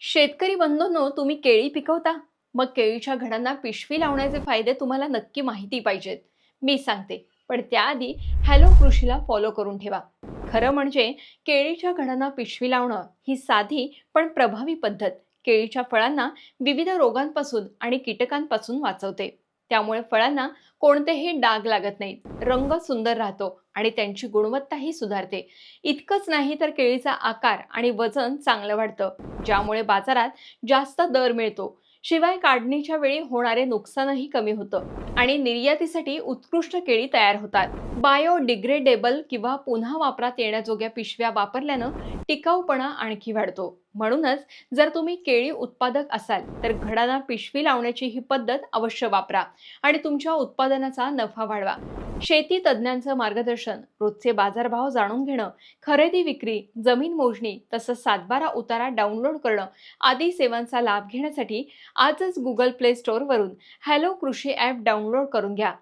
शेतकरी बंधूंनो तुम्ही केळी पिकवता. मग केळीच्या घडांना पिशवी लावण्याचे फायदे तुम्हाला नक्की माहिती पाहिजेत. मी सांगते. पण त्याआधी हॅलो कृषीला फॉलो करून ठेवा. खरं म्हणजे केळीच्या घडांना पिशवी लावणं ही साधी पण प्रभावी पद्धत. केळीच्या फळांना विविध रोगांपासून आणि कीटकांपासून वाचवते. त्यामुळे फळांना कोणतेही डाग लागत नाहीत. रंग सुंदर राहतो आणि त्यांची गुणवत्ताही सुधारते. इतकंच नाही तर केळीचा आकार आणि वजन चांगलं वाढतं ज्यामुळे बाजारात जास्त दर मिळतो. शिवाय काढणीच्या वेळी होणारे नुकसानही कमी होतं आणि निर्यातीसाठी उत्कृष्ट केळी तयार होतात. बायोडिग्रेडेबल किंवा पुन्हा वापरात येण्याजोग्या पिशव्या वापरल्यानं टिकाऊपणा आणखी वाढतो. म्हणूनच जर तुम्ही केळी उत्पादक असाल तर घडांना पिशवी लावण्याची ही पद्धत अवश्य वापरा आणि तुमच्या उत्पादनाचा नफा वाढवा. शेती तज्ज्ञांचं मार्गदर्शन रोजचे बाजारभाव जाणून घेणं खरेदी विक्री जमीन मोजणी तसंच सातबारा उतारा डाउनलोड करणं आदी सेवांचा लाभ घेण्यासाठी आजच गुगल प्ले स्टोअरवरून हॅलो कृषी ॲप डाउनलोड करून घ्या.